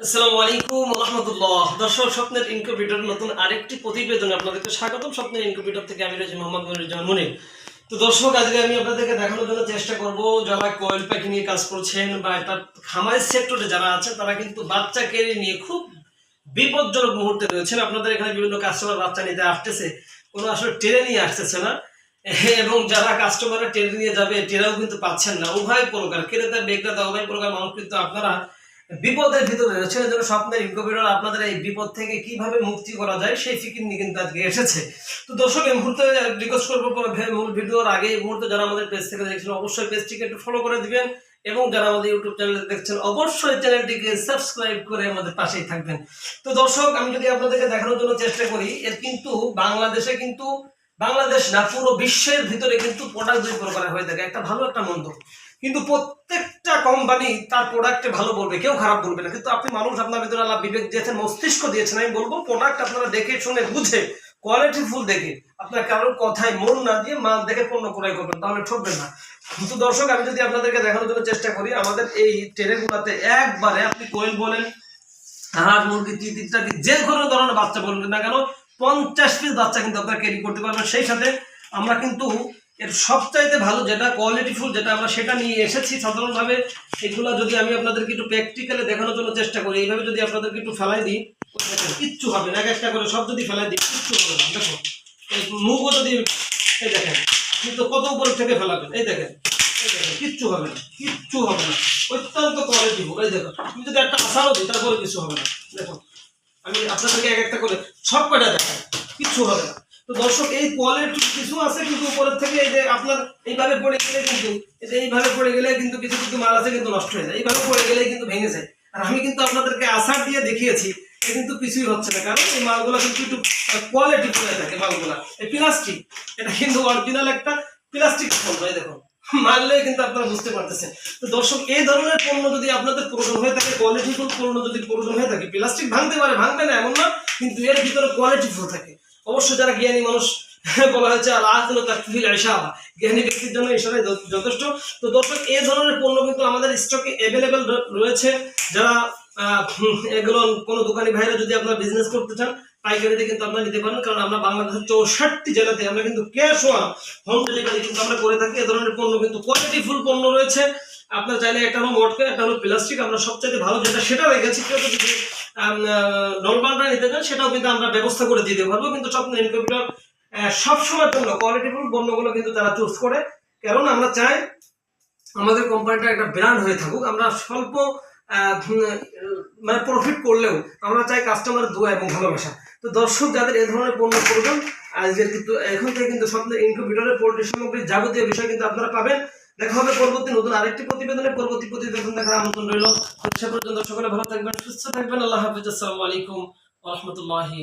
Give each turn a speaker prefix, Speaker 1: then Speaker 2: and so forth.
Speaker 1: আসসালামু আলাইকুম রহমতুল্লাহ। দর্শক, স্বপ্নের নতুন আরেকটি আপনাদেরকে স্বাগতম। স্বপ্নের থেকে আমি রয়েছি মোহাম্মদ মনিরুজ্জামান মুনির। তো দর্শক, আজকে আমি আপনাদেরকে দেখানোর জন্য চেষ্টা করব যারা নিয়ে কাজ করছেন বা খামারের সেক্টরে যারা আছেন, তারা কিন্তু বাচ্চা নিয়ে খুব বিপজ্জনক মুহূর্তে রয়েছেন। আপনাদের এখানে বিভিন্ন কাস্টমার বাচ্চা নিতে আসতেছে, কোনো আসলে টেনে নিয়ে আসতেছে না। এবং যারা কাস্টমাররা টেনে নিয়ে যাবে টেরাও কিন্তু পাচ্ছেন না। উভয় প্রকার, ক্রেতা, বিক্রেতা, উভয় প্রকার মানুষ কিন্তু আপনারা বিপদের ভিতরে রয়েছে। এই জন্য স্বপ্নের ইনকিউবেটর আপনাদের এই বিপদ থেকে কীভাবে মুক্তি করা যায়, সেই ফিকির নিয়ে কিন্তু আজকে এসেছে। তো দর্শক, এই মুহূর্তে রিকোয়েস্ট করব মূল ভিডিওর আগে এই মুহূর্তে যারা আমাদের পেজ থেকে দেখছেন, অবশ্যই পেজটিকে একটু ফলো করে দিবেন এবং যারা আমাদের ইউটিউব চ্যানেলে দেখছেন, অবশ্যই চ্যানেলটিকে সাবস্ক্রাইব করে আমাদের পাশেই থাকবেন। তো দর্শক, আমি যদি আপনাদেরকে দেখানোর জন্য চেষ্টা করি, এর কিন্তু বাংলাদেশে কিন্তু, বাংলাদেশ না, পুরো বিশ্বের ভিতরে কিন্তু প্রোডাক্ট দুই প্রকার হয়ে থাকে। একটা ভালো, একটা মন্দ। কিন্তু প্রত্যেকটা কোম্পানি তার প্রোডাক্টে ভালো বলবে, কেউ খারাপ বলবে না। কিন্তু আপনি মানুষ, আপনার ভিতরে আল্লাহ বিবেক দিয়েছেন, মস্তিষ্ক দিয়েছেন, আমি বলব প্রোডাক্ট আপনারা দেখে, শুনে, বুঝে কোয়ালিটি ফুল দেখে, আপনার কারোর কথায় মন না দিয়ে মাল দেখে পণ্য ক্রয় করবেন, তাহলে ঠকবেন না। কিন্তু দর্শক, আমি যদি আপনাদেরকে দেখানোর জন্য চেষ্টা করি, আমাদের এই ট্রেনগুলোতে একবারে আপনি কোয়েল বলেন হাঁস মুরগি তিত ইত্যাদি যে কোনো ধরনের বাচ্চা বলবেন না কেন, পঞ্চাশ পিস বাচ্চা কিন্তু আপনারা ক্যারি করতে পারবেন। সেই সাথে আমরা কিন্তু এর সবচাইতে ভালো যেটা কোয়ালিটি ফুল যেটা আমরা সেটা নিয়ে এসেছি সাধারণভাবে এগুলো যদি আমি আপনাদেরকে একটু প্র্যাকটিক্যালে দেখানোর জন্য চেষ্টা করি, এইভাবে যদি আপনাদেরকে একটু ফেলাই দিই, কিচ্ছু হবে না, এক একটা করে সব যদি ফেলাই দিই, কিচ্ছু হবে না, দেখো। মুখও যদি, এই দেখেন, আপনি তো কত উপর থেকে ফেলাবেন, এই দেখেন এই দেখেন, কিচ্ছু হবে না, কিচ্ছু হবে না, অত্যন্ত কোয়ালিটি ফুল, এই দেখো। তুমি যদি একটা আশাও দিই, তারপরে কিছু হবে না, দেখো। আমি আপনাদেরকে এক একটা করে সব কয়টা দেখাই, কিচ্ছু হবে না। তো দর্শক, এই কোয়ালিটি কিছু আছে কিন্তু উপরের থেকে এই যে আপনার এইভাবে পড়ে গেলে কিন্তু এই যে এইভাবে পড়ে গেলে কিন্তু কিছু কিছু মাল আছে কিন্তু নষ্ট হয়ে যায়। এইভাবে পড়ে গেলে কিন্তু ভেঙে যায়। আর আমি কিন্তু আপনাদেরকে আসার দিয়ে দেখিয়েছি কিন্তু কিছুই হচ্ছে না। কারণ এই মালগুলো কিন্তু একটু কোয়ালিটি করে থাকে মালগুলা। এই প্লাস্টিক এটা কিন্তু অরিজিনাল একটা প্লাস্টিক পণ্য এই দেখুন। মারলেই কিন্তু আপনারা বুঝতে পারতেছেন। তো দর্শক, এই ধরনের পণ্য যদি আপনাদের প্রয়োজন হয়ে থাকে কোয়ালিটিফুল পণ্য যদি প্রয়োজন হয়ে থাকে প্লাস্টিক ভাঙতে পারে, ভাঙবে না, এমন না, কিন্তু এর ভিতরে কোয়ালিটিফুল থাকে। অবশ্যই যারা জ্ঞানী মানুষ, বলা হয়েছে, আল আহল তাকফিল ইশারা। জ্ঞানী ব্যক্তির জন্য ইশারাই যথেষ্ট। তো দর্শক এই ধরনের পণ্য কিন্তু আমাদের স্টকে অ্যাভেলেবেল রয়েছে। যারা এগুলো কোনো দোকানি ভাইরা যদি আপনারা বিজনেস করতে চান, পাইকারিতে কিন্তু আপনারা নিতে পারেন কারণ আমরা বাংলাদেশের চৌষট্টি জেলাতে আমরা কিন্তু ক্যাশ ওয়ান হোম ডেলিভারি কিন্তু আমরা করে থাকি। এ ধরনের পণ্য কিন্তু কোয়ালিটি ফুল পণ্য রয়েছে। আপনার চাইলে একটা হলো মটকা একটা হলো প্লাস্টিক আমরা সবচাইতে ভালো যেটা সেটা রেখেছি। কেউ যদি নলবানটা নিতে চান, সেটাও কিন্তু আমরা ব্যবস্থা করে দিতে পারব কিন্তু স্বপ্ন ইনকিউবেটর সবসময়ের জন্য কোয়ালিটি ফুল পণ্যগুলো কিন্তু তারা চুজ করে। কারণ আমরা চাই আমাদের কোম্পানিটা একটা ব্র্যান্ড হয়ে থাকুক। আমরা স্বল্প মানে প্রফিট করলেও আমরা চাই কাস্টমার দোয়া এবং ভালোবাসা। তো দর্শক, যাদের এই ধরনের পণ্য প্রয়োজন আজকের কিন্তু এখন থেকে কিন্তু স্বপ্নের ইনকিউবেটরের পোল্ট্রি সামগ্রীর যাবতীয় বিষয় কিন্তু আপনারা পাবেন। দেখা হবে পরবর্তী নতুন আরেকটি প্রতিবেদনে। পরবর্তী প্রতিবেদন দেখার আমন্ত্রণ রইল। সে পর্যন্ত সকলে ভালো থাকবেন, সুস্থ থাকবেন। আল্লাহ হাফিজ। আসসালামু আলাইকুম রহমতুল্লাহি